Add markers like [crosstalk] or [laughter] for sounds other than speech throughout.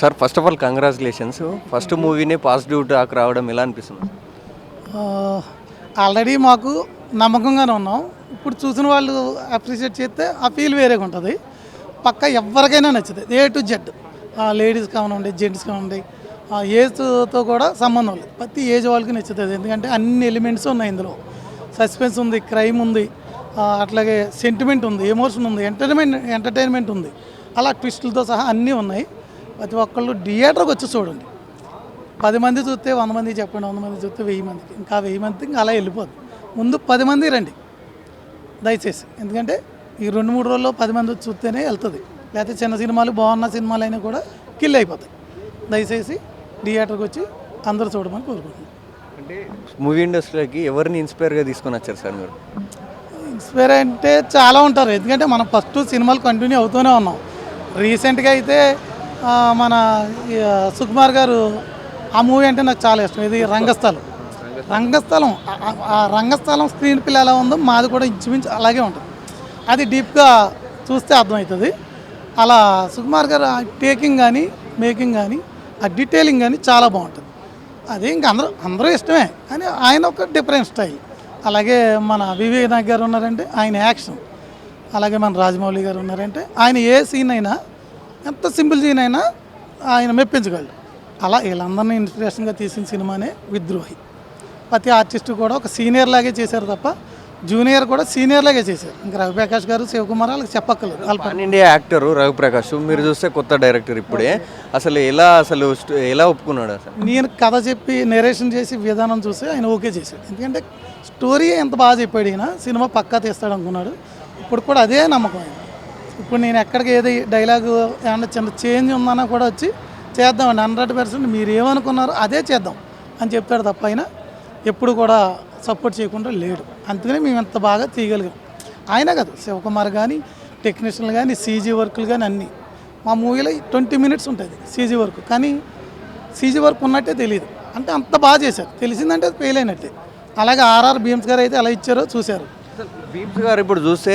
Sir first of all congratulations first మూవీనే positive talk రావడం ఎలా అనిపిస్తుంది? ఆల్రెడీ మాకు నమ్మకంగానే ఉన్నాం. ఇప్పుడు చూసిన వాళ్ళు అప్రిషియేట్ చేస్తే ఆ ఫీల్ వేరేగా ఉంటుంది. పక్క ఎవరికైనా నచ్చుతుంది ఏ టు జెడ్ లేడీస్ కానివ్వండి జెంట్స్ కానివ్వండి ఆ ఏజ్తో కూడా సంబంధం లేదు. ప్రతి ఏజ్ వాళ్ళకి నచ్చుతుంది. ఎందుకంటే అన్ని ఎలిమెంట్స్ ఉన్నాయి ఇందులో. సస్పెన్స్ ఉంది క్రైమ్ ఉంది అట్లాగే సెంటిమెంట్ ఉంది ఎమోషన్ ఉంది ఎంటర్టైన్మెంట్ ఎంటర్టైన్మెంట్ ఉంది. అలా ట్విస్టులతో సహా అన్నీ ఉన్నాయి. ప్రతి ఒక్కళ్ళు థియేటర్కి వచ్చి చూడండి. పది మంది చూస్తే వంద మంది చెప్పండి వంద మంది చూస్తే వెయ్యి మందికి. ఇంకా వెయ్యి మందికి ఇంకా అలా వెళ్ళిపోద్ది. ముందు పది మంది రండి. దయచేసి. ఎందుకంటే ఈ రెండు మూడు రోజుల్లో పది మంది వచ్చి చూస్తేనే వెళ్తుంది. లేకపోతే చిన్న సినిమాలు బాగున్న సినిమాలు అయినా కూడా కిల్ అయిపోతాయి. దయచేసి థియేటర్కి వచ్చి అందరూ చూడమని కోరుకుంటున్నాను. అంటే మూవీ ఇండస్ట్రీకి ఎవరిని ఇన్స్పైర్గా తీసుకొని వచ్చారు సార్ మీరు? ఇన్స్పైర్ అంటే చాలా ఉంటారు. ఎందుకంటే మనం ఫస్ట్ సినిమాలు కంటిన్యూ అవుతూనే ఉన్నాం. రీసెంట్గా అయితే మన సుకుమార్ గారు ఆ మూవీ అంటే నాకు చాలా ఇష్టం. ఇది రంగస్థలం. రంగస్థలం ఆ- రంగస్థలం స్క్రీన్ పిల్ల ఎలా ఉందో మాది కూడా ఇంచుమించు అలాగే ఉంటుంది. అది డీప్గా చూస్తే అర్థమవుతుంది. అలా సుకుమార్ గారు టేకింగ్ కానీ మేకింగ్ కానీ ఆ డీటెయిలింగ్ కానీ చాలా బాగుంటుంది. అది ఇంక అందరూ అందరూ ఇష్టమే. కానీ ఆయన ఒక డిఫరెంట్ స్టైల్. అలాగే మన వివేక్ నాయక్ గారు ఉన్నారంటే ఆయన యాక్షన్. అలాగే మన రాజమౌళి గారు ఉన్నారంటే ఆయన ఏ సీన్ అయినా ఎంత సింపుల్ సీన్ అయినా ఆయన మెప్పించగలడు. అలా వీళ్ళందరినీ ఇన్స్పిరేషన్గా తీసిన సినిమానే విద్రోహి. ప్రతి ఆర్టిస్ట్ కూడా ఒక సీనియర్ లాగే చేశారు తప్ప జూనియర్ కూడా సీనియర్ లాగే చేశారు. ఇంకా రవిప్రకాష్ గారు శివకుమార్ వాళ్ళకి చెప్పక్కర్లేదు. India actor Ravi Prakash. మీరు చూస్తే కొత్త డైరెక్టర్ ఇప్పుడే. అసలు ఎలా అసలు ఎలా ఒప్పుకున్నాడు అసలు? నేను కథ చెప్పి నెరేషన్ చేసి విధానం చూసి ఆయన ఓకే చేశాడు. ఎందుకంటే స్టోరీ ఎంత బాగా చెప్పాడు ఈయన సినిమా పక్కా తీస్తాడు అనుకున్నాడు. ఇప్పుడు కూడా అదే నమ్మకం ఆయన. ఇప్పుడు నేను ఎక్కడికి ఏది డైలాగ్ ఏమన్నా చిన్న చేంజ్ ఉందన్నా కూడా వచ్చి చేద్దామండి. హండ్రెడ్ పర్సెంట్ మీరు ఏమనుకున్నారో అదే చేద్దాం అని చెప్తాడు తప్ప అయినా ఎప్పుడు కూడా సపోర్ట్ చేయకుండా లేడు. అందుకని మేము ఎంత బాగా తీయగలిగాం. ఆయన కాదు శివకుమార్ కానీ టెక్నీషియన్లు కానీ సీజీ వర్కులు కానీ అన్నీ. మా మూవీలో ట్వంటీ మినిట్స్ ఉంటుంది సీజీ వర్క్ కానీ సీజీ వర్క్ ఉన్నట్టే తెలియదు అంటే అంత బాగా చేశారు. తెలిసిందంటే అది ఫెయిల్ అయినట్టే. అలాగే ఆర్ఆర్ భీమ్స్ గారు అయితే ఎలా ఇచ్చారో చూశారు. భీమ్స్ గారు ఇప్పుడు చూస్తే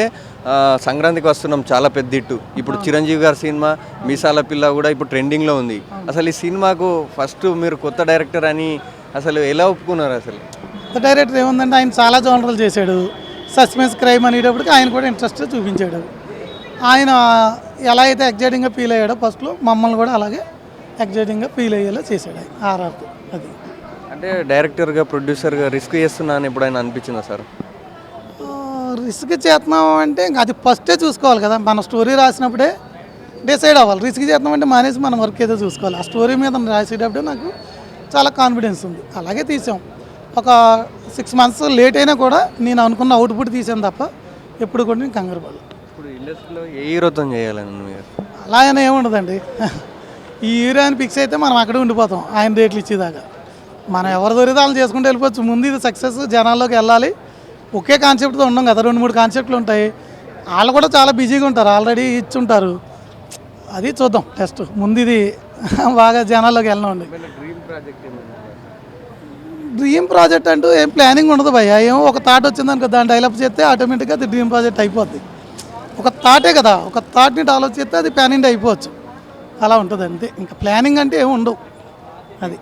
సంక్రాంతికి వస్తున్నాం చాలా పెద్ద ఇట్టు ఇప్పుడు చిరంజీవి గారి సినిమా మీసాల పిల్ల కూడా ఇప్పుడు ట్రెండింగ్లో ఉంది. అసలు ఈ సినిమాకు ఫస్ట్ మీరు కొత్త డైరెక్టర్ అని అసలు ఎలా ఒప్పుకున్నారు అసలు? కొత్త డైరెక్టర్ ఏముందంటే ఆయన చాలా జోనరల్ చేశాడు. సస్పెన్స్ క్రైమ్ అనేటప్పటికి ఆయన కూడా ఇంట్రెస్ట్ చూపించాడు. ఆయన ఎలా అయితే ఎగ్జైటింగ్గా ఫీల్ అయ్యాడో ఫస్ట్లో మమ్మల్ని కూడా అలాగే ఎగ్జైటింగ్గా ఫీల్ అయ్యేలా చేశాడు ఆయన. ఆర్ఆర్తో అది. అంటే డైరెక్టర్గా ప్రొడ్యూసర్గా రిస్క్ చేస్తున్నాను ఎప్పుడైనా అనిపించిందా సార్? రిస్క్ చేస్తున్నాం అంటే ఇంకా అది ఫస్టే చూసుకోవాలి కదా. మన స్టోరీ రాసినప్పుడే డిసైడ్ అవ్వాలి. రిస్క్ చేస్తున్నాం అంటే మానేసి మనం వర్క్ ఏదో చూసుకోవాలి. ఆ స్టోరీ మీద రాసేటప్పుడే నాకు చాలా కాన్ఫిడెన్స్ ఉంది. అలాగే తీసాం. ఒక సిక్స్ మంత్స్ లేట్ అయినా కూడా నేను అనుకున్న అవుట్పుట్ తీసాను తప్ప ఎప్పుడు కూడా నేను కంగారు పడలేదు ఇప్పుడు ఇండస్ట్రీలో ఏ హీరోతో చేయాలని మీరు అలా అయినా ఏముండదండి. ఈ హీరో అని ఫిక్స్ అయితే మనం అక్కడే ఉండిపోతాం. ఆయన రేట్లు ఇచ్చేదాకా. మనం ఎవరు దొరికితే వాళ్ళు చేసుకుంటూ వెళ్ళిపోవచ్చు. ముందు ఇది సక్సెస్ జనాల్లోకి వెళ్ళాలి. ఒకే కాన్సెప్ట్తో ఉండం కదా రెండు మూడు కాన్సెప్ట్లు ఉంటాయి. వాళ్ళు కూడా చాలా బిజీగా ఉంటారు ఆల్రెడీ ఇచ్చుంటారు. అది చూద్దాం టెస్ట్. ముందు ఇది [laughs] బాగా జనాల్లోకి వెళ్ళండి డ్రీమ్ ప్రాజెక్ట్ డ్రీమ్ ప్రాజెక్ట్ అంటూ ఏం ప్లానింగ్ ఉండదు భయ్య. ఏమో ఒక థాట్ వచ్చిందనుకో దాన్ని డెవలప్ చేస్తే ఆటోమేటిక్గా అది డ్రీమ్ ప్రాజెక్ట్ అయిపోద్ది. ఒక థాటే కదా ఒక థాట్ని డెవలప్ చేస్తే అది ప్లానింగ్ అయిపోవచ్చు. అలా ఉంటుంది అంతే ఇంకా ప్లానింగ్ అంటే ఏమి ఉండవు. అది.